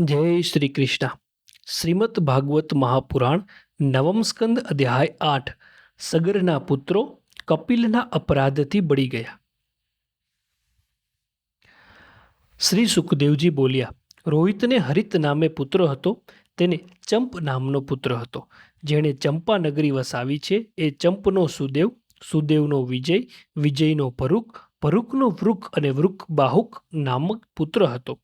જય શ્રી કૃષ્ણ. શ્રીમદ ભાગવત મહાપુરાણ નવમ સ્કંદ અધ્યાય આઠ. સગરના પુત્રો કપિલના અપરાધથી બળી ગયા. શ્રી સુખદેવજી બોલ્યા, રોહિતને હરિત નામે પુત્ર હતો, તેને ચંપ નામનો પુત્ર હતો. જેણે ચંપા નગરી વસાવી છે, એ ચંપનો સુદેવ, સુદેવનો વિજય, વિજયનો ભરૂક ભરૂકનો વૃક અને વૃક બાહુક નામક પુત્ર હતો.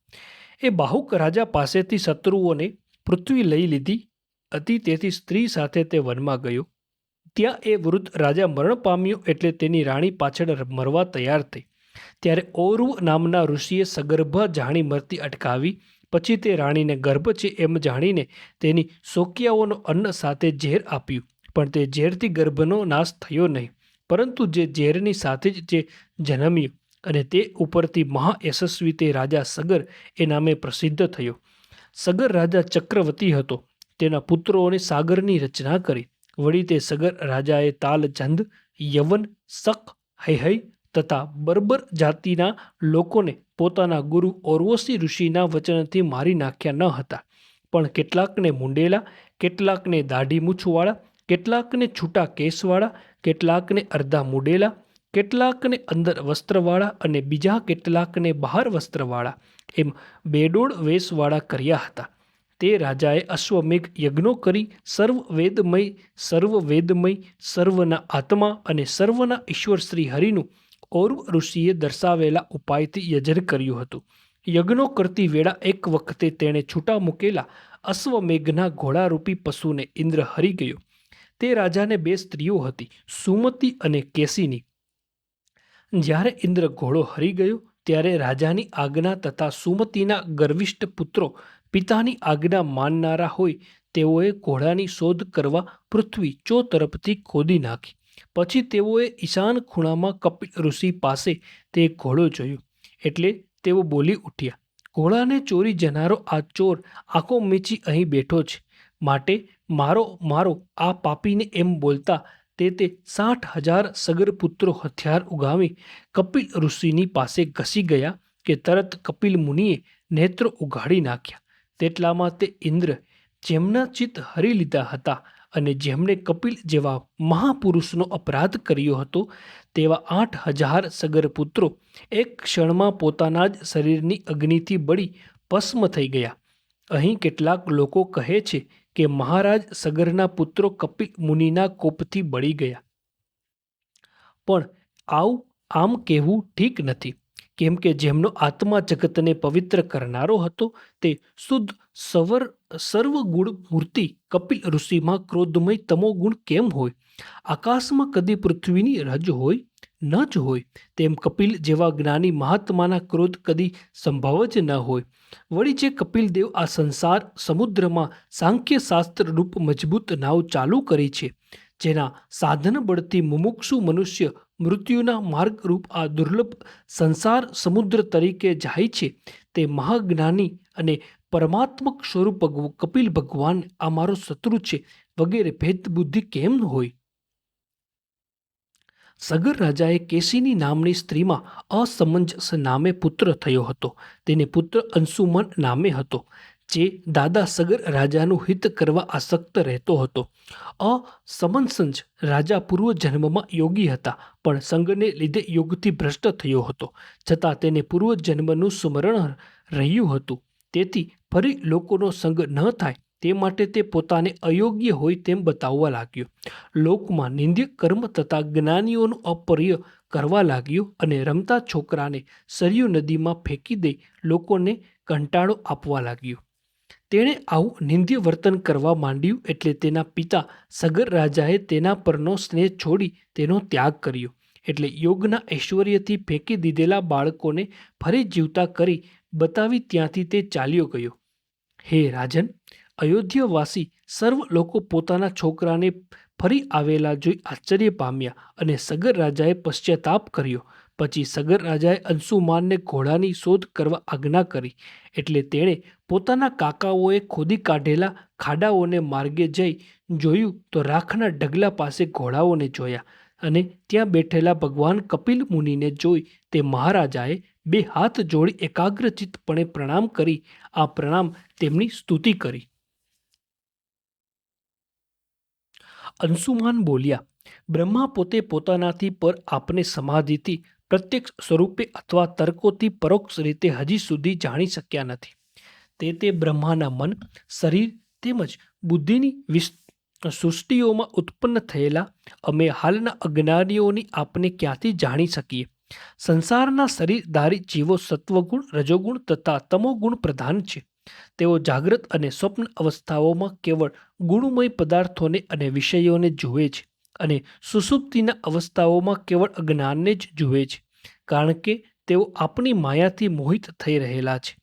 એ બાહુક રાજા પાસેથી શત્રુઓને પૃથ્વી લઈ લીધી. હતી તેથી સ્ત્રી સાથે તે વનમાં ગયો. ત્યાં એ વૃદ્ધ રાજા મરણ પામ્યો એટલે તેની રાણી પાછળ મરવા તૈયાર થઈ. ત્યારે ઓરુ નામના ઋષિએ સગર્ભા જાણી મરતી અટકાવી. પછી તે રાણીને ગર્ભ છે એમ જાણીને તેની સોકિયાઓનો અન્ન સાથે ઝેર આપ્યું. પણ તે ઝેરથી ગર્ભનો નાશ થયો નહીં. પરંતુ જે ઝેરની સાથે જ જે જન્મ્યું. અને તે ઉપરથી મહાયશસ્વી તે રાજા સગર એ નામે પ્રસિદ્ધ થયો. સગર રાજા ચક્રવર્તી હતો. તેના પુત્રોને સાગરની રચના કરી. વળી તે સગર રાજાએ તાલચંદ યવન, શક હૈહૈ તથા બર્બર જાતિના લોકોને પોતાના ગુરુ ઓર્વશી ઋષિના વચનથી મારી નાખ્યા ન હતા. પણ કેટલાકને મુંડેલા, કેટલાકને દાઢી મૂછવાળા, કેટલાકને છૂટા કેસવાળા, કેટલાકને અર્ધા મુડેલા કેટલાકને અંદર વસ્ત્રવાળા અને બીજા કેટલાકને બહાર વસ્ત્રવાળા એમ બેડોળ વેશવાળા કર્યા હતા. તે રાજાએ અશ્વમેઘ યજ્ઞો કરી સર્વ વેદમય સર્વ વેદમય સર્વના આત્મા અને સર્વના ઈશ્વર શ્રી હરિનું ઓરુ ઋષિએ દર્શાવેલા ઉપાયથી યજન કર્યું હતું. યજ્ઞો કરતી વેળા એક વખતે તેણે છૂટા મૂકેલા અશ્વમેઘના ઘોડારૂપી પશુને ઇન્દ્ર હરી ગયો. તે રાજાને બે સ્ત્રીઓ હતી, સુમતી અને કેસીની. જ્યારે ઇન્દ્ર ઘોડો હરી ગયો, ત્યારે રાજાની આજ્ઞા તથા સુમતીના ગર્વિષ્ઠ પુત્રો પિતાની આજ્ઞા માનનારા હોય, તેઓએ ઘોડાની શોધ કરવા પૃથ્વી ચો તરફથી ખોદી નાખી. પછી તેઓએ ઈશાન ખૂણામાં કપિલ ઋષિ પાસે તે ઘોડો જોયો, એટલે તેઓ બોલી ઉઠ્યા, ઘોડાને ચોરી જનારો આ ચોર આંખો મીચી અહીં બેઠો છે. માટે મારો મારો, આ પાપીને એમ બોલતા તે તે સાઠ હજાર સગરપુત્રો હથિયાર ઉગામી કપિલ ઋષિની પાસે ઘસી ગયા કે તરત કપિલ મુનિએ નેત્રો ઉઘાડી નાખ્યા. તેટલામાં તે ઇન્દ્ર જેમના ચિત્ત હરી લીધા હતા અને જેમણે કપિલ જેવા મહાપુરુષનો અપરાધ કર્યો હતો, તેવા આઠ હજાર સગરપુત્રો એક ક્ષણમાં પોતાના જ શરીરની અગ્નિથી બળી ભસ્મ થઈ ગયા. અહીં કેટલાક લોકો કહે છે કે મહારાજ સગરના પુત્રો કપિલ મુનિના કોપથી બળી ગયા. પણ આવું આમ કહેવું ઠીક નથી, કેમ કે જેમનો આત્મા જગતને પવિત્ર કરનારો હતો તે શુદ્ધ સવર, સર્વગુણ મૂર્તિ કપિલ ઋષિમાં ક્રોધમય તમો ગુણ કેમ હોય? આકાશમાં કદી પૃથ્વીની રજ હોય? ન જ હોય, તેમ કપિલ જેવા જ્ઞાની મહાત્માના ક્રોધ કદી સંભવ જ ન હોય. વળી જે કપિલદેવ આ સંસાર સમુદ્રમાં સાંખ્ય શાસ્ત્ર રૂપ મજબૂત નાવ ચાલુ કરી છે, જેના સાધન બળથી મુમુક્ષુ મનુષ્ય મૃત્યુના માર્ગરૂપ આ દુર્લભ સંસાર સમુદ્ર તરીકે જાય છે, તે મહાજ્ઞાની અને પરમાત્મક સ્વરૂપ કપિલ ભગવાન આ મારો શત્રુ છે, વગેરે ભેદ બુદ્ધિ કેમ હોય? સગર રાજાએ કેસીની નામની સ્ત્રીમાં અસમંજસ નામે પુત્ર થયો હતો. તેને પુત્ર અંશુમન નામે હતો, જે દાદા સગર રાજાનું હિત કરવા આસક્ત રહેતો હતો. અસમંસંજ રાજા પૂર્વ જન્મમાં યોગી હતા, પણ સંગને લીધે યોગથી ભ્રષ્ટ થયો હતો. છતાં તેને પૂર્વ જન્મનું સ્મરણ રહ્યું હતું. તેથી ફરી લોકોનો સંગ ન થાય તે માટે તે પોતાને અયોગ્ય હોય તેમ બતાવવા લાગ્યો. લોકમાં નિંદ્ય, કર્મ તથા જ્ઞાનીઓનું અપર્ય કરવા લાગ્યો અને રમતા છોકરાને સરયુ નદીમાં ફેંકી દઈ લોકોને કંટાળો આપવા લાગ્યો. તેણે આવું નિંદ્ય વર્તન કરવા માંડ્યું એટલે તેના પિતા સગર રાજાએ તેના પરનો સ્નેહ છોડી તેનો ત્યાગ કર્યો. એટલે યોગના ઐશ્વર્યથી ફેંકી દીધેલા બાળકોને ફરી જીવતા કરી બતાવી ત્યાંથી તે ચાલ્યો ગયો. હે રાજન અયોધ્યાવાસી સર્વ લોકો પોતાના છોકરાને ફરી આવેલા જોઈ આશ્ચર્ય પામ્યા અને સગર રાજાએ પશ્ચાતાપ કર્યો. પછી સગર રાજાએ અંશુમાનને ઘોડાની શોધ કરવા આજ્ઞા કરી એટલે તેણે પોતાના કાકાઓએ ખોદી કાઢેલા ખાડાઓને માર્ગે જઈ જોયું તો રાખના ઢગલા પાસે ઘોડાઓને જોયા અને ત્યાં બેઠેલા ભગવાન કપિલ મુનિને જોઈ તે મહારાજાએ બે હાથ જોડી એકાગ્રચિતપણે પ્રણામ કરી. આ પ્રણામ તેમની સ્તુતિ કરી. અંશુમાન બોલ્યા, બ્રહ્મા પોતે પોતાનાથી પર આપને સમાધિથી, પ્રત્યક્ષ સ્વરૂપે અથવા તર્કોથી પરોક્ષ રીતે હજી સુધી જાણી શક્યા નથી. તે તે બ્રહ્માના મન, શરીર તેમજ બુદ્ધિની સૃષ્ટિઓમાં ઉત્પન્ન થયેલા, અમે હાલના અજ્ઞાનીઓની આપને ક્યાંથી જાણી શકીએ? સંસારના શરીરધારી જીવો સત્વગુણ, રજોગુણ તથા તમોગુણ પ્રધાન છે. તેઓ જાગ્રત અને સ્વપ્ન અવસ્થાઓમાં કેવળ ગુણમય પદાર્થોને અને વિષયોને જુએ છે અને સુસુપ્તિના અવસ્થાઓમાં કેવળ અજ્ઞાનને જ જુએ છે, કારણ કે તેઓ આપણી માયાથી મોહિત થઈ રહેલા છે.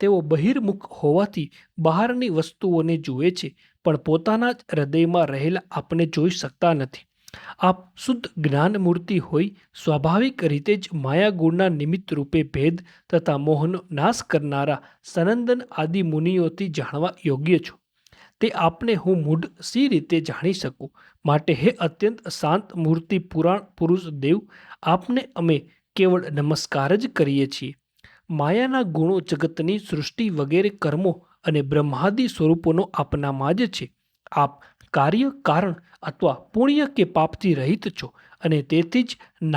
તેઓ બહિર્મુખ હોવાથી બહારની વસ્તુઓને જુએ છે, પણ પોતાના જ હૃદયમાં રહેલા આપને જોઈ શકતા નથી. આપ શુદ્ધ જ્ઞાન મૂર્તિ હોઈ સ્વાભાવિક રીતે જ માયા ગુણના નિમિત્ત રૂપે ભેદ તથા મોહનો નાશ કરનારા સનંદન આદિ મુનિઓથી જાણવા યોગ્ય છો. તે આપને હું મૂઢ સી રીતે જાણી શકું? માટે હે અત્યંત શાંત મૂર્તિ પુરાણ પુરુષ દેવ, આપને અમે કેવળ નમસ્કાર જ કરીએ છીએ. માયાના ગુણો જગતની સૃષ્ટિ વગેરે કર્મો અને બ્રહ્માદિ સ્વરૂપોનો આપનામાં જ છે. આપ કાર્ય કારણ અથવા પુણ્ય કે પાપથી રહિત છો અને તેથી જ નામ